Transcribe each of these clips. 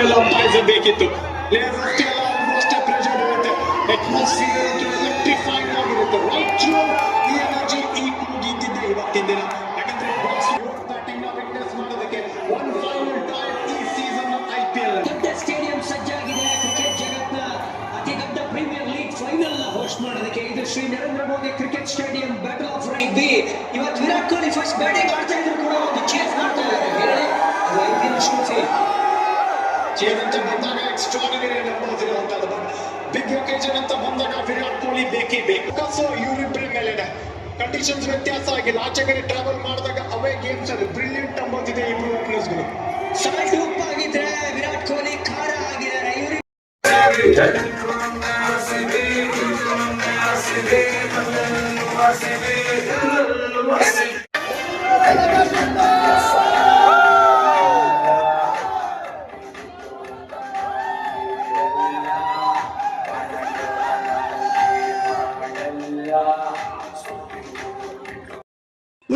Channel ಅಂಪಾಯಿಸ ಬೇಕಿತ್ತು lasers ಎಲ್ಲ almost pressure ಇರುತ್ತೆ ಅಟ್ಮಾಸ್ಫಿಯರ್ ಎಲೆಕ್ಟ್ರಿಫೈಡ್ ಆಗಿರುತ್ತೆ ರೈಟ್ ಈ ಎನರ್ಜಿ ಈ ಮುಗೀತಿದ್ದೆ ಇವತ್ತಿನ ದಿನ ಯಾಕಂದ್ರೆ ಬಾಕ್ಸ್ ಬ್ಯಾಟಿಂಗ್ನ ವಿಟ್ನೆಸ್ ಮಾಡೋದಕ್ಕೆ ಒನ್ ಫೈನಲ್ ಟೈಮ್ ಈ ಸೀಸನ್ ಐ ಪಿ ಎಲ್ ದೊಡ್ಡ ಸ್ಟೇಡಿಯಂ ಸಜ್ಜಾಗಿದೆ ಕ್ರಿಕೆಟ್ ಜಗತ್ನ ಅತಿ ದೊಡ್ಡ ಪ್ರೀಮಿಯರ್ ಲೀಗ್ ಫೈನಲ್ನ ಹೋಸ್ಟ್ ಮಾಡೋದಕ್ಕೆ ಇದು Shri Narendra Modi cricket stadium battle of B ಇವತ್ತು ವಿರಾಟ್ ಕೊಹ್ಲಿ ಫಸ್ಟ್ ಬ್ಯಾಟಿಂಗ್ ಆಡ್ತಾ ಇದ್ರು ಕೂಡ ಒಂದು ಚೇಸ್ ಬಂದಾಗ ಎಕ್ಸ್ಟ್ರಾರ್ಡಿನರಿ ನಂಬರ್ಸ್ ಇರುವಂತದ್ದು ಬಿಗ್ ಒಕೇಶನ್ ಅಂತ ಬಂದಾಗ ವಿರಾಟ್ ಕೊಹ್ಲಿ ಬೇಕೇ ಬೇಕು. ಸೊ ಇವರಿಬ್ಬರ ಮೇಲೆನೆ ಕಂಡೀಷನ್ಸ್ ವ್ಯತ್ಯಾಸ ಆಗಿಲ್ಲ. ಆಚೆ ಕಡೆ ಟ್ರಾವೆಲ್ ಮಾಡಿದಾಗ ಅವೇ ಗೇಮ್ಸ್ ಅಲ್ಲಿ ಬ್ರಿಲಿಯಂಟ್ ನಂಬರ್ಸ್ ಇದೆ ಇಬ್ರು ಓಪನರ್ಸ್ಗಳು ಸಾಲ್ಟ್ ಉಪ್ಪಾಗಿದ್ರೆ ವಿರಾಟ್ ಕೊಹ್ಲಿ ಖಾರ ಆಗಿದ್ದಾರೆ. ಕಪ್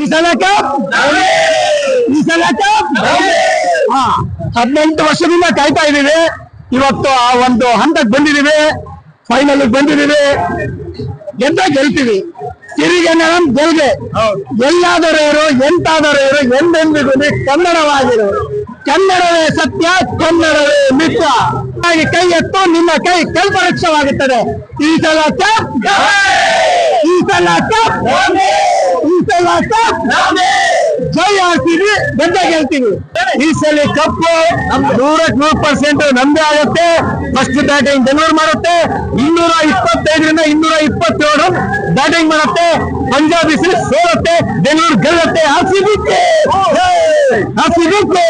ಈ ಸಲ ಕಪ್ ಹಾ, ಹದಿನೆಂಟು ವರ್ಷದಿಂದ ಕಾಯ್ತಾ ಇದ್ದೀವಿ. ಇವತ್ತು ಆ ಒಂದು ಹಂತಕ್ಕೆ ಬಂದಿದ್ದೀವಿ. ಫೈನಲ್ ಬಂದಿದ್ದೀವಿ. ಎಂತ ಗೆಲ್ತೀವಿ. ತಿರುಗಿ ನಮ್ ಗೆಲ್ಗೆ. ಎಲ್ಲಾದರೂ ಇರು ಎಂತಾದರೂ ಇರು ಎಂದೆಂದಿಗೂ ಕನ್ನಡವಾಗಿರು ಕನ್ನಡವೇ ಸತ್ಯ, ಕನ್ನಡವೇ ಮಿತ್ರ. ಹಾಗೆ ಕೈ ಎತ್ತು, ನಿಮ್ಮ ಕೈ ಕಲ್ಪವೃಕ್ಷವಾಗುತ್ತದೆ. ಈ ಸಲ ಈ ಸಲ ಜೈ ಹಾಕ್ತೀವಿ ಗೆದ್ದ ಗೆಲ್ತೀವಿ. ಈ ಸಲ ಕಪ್ಪು ನೂರಕ್ಕೆ ನೂರು ಪರ್ಸೆಂಟ್ ನಮ್ದೇ ಆಗುತ್ತೆ. ಫಸ್ಟ್ ಬ್ಯಾಟಿಂಗ್ ಬೆಂಗಳೂರು ಮಾಡುತ್ತೆ. ಇನ್ನೂರ ಇಪ್ಪತ್ತೈದರಿಂದ ಇನ್ನೂರ ಇಪ್ಪತ್ತೇಳು ಬ್ಯಾಟಿಂಗ್ ಮಾಡುತ್ತೆ. ಪಂಜಾಬ್ ಇಸ್ರಿ ಸೋಲುತ್ತೆ. ಬೆಂಗಳೂರು ಗೆಲ್ಲುತ್ತೆ. ಹಾಸಿಬಿಕ್ಕೆ ಹಾಸಿಬಿಕ್ಕೆ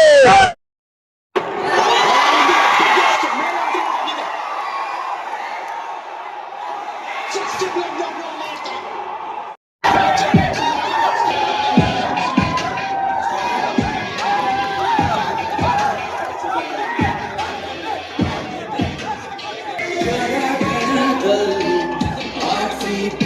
Beverly, RCB.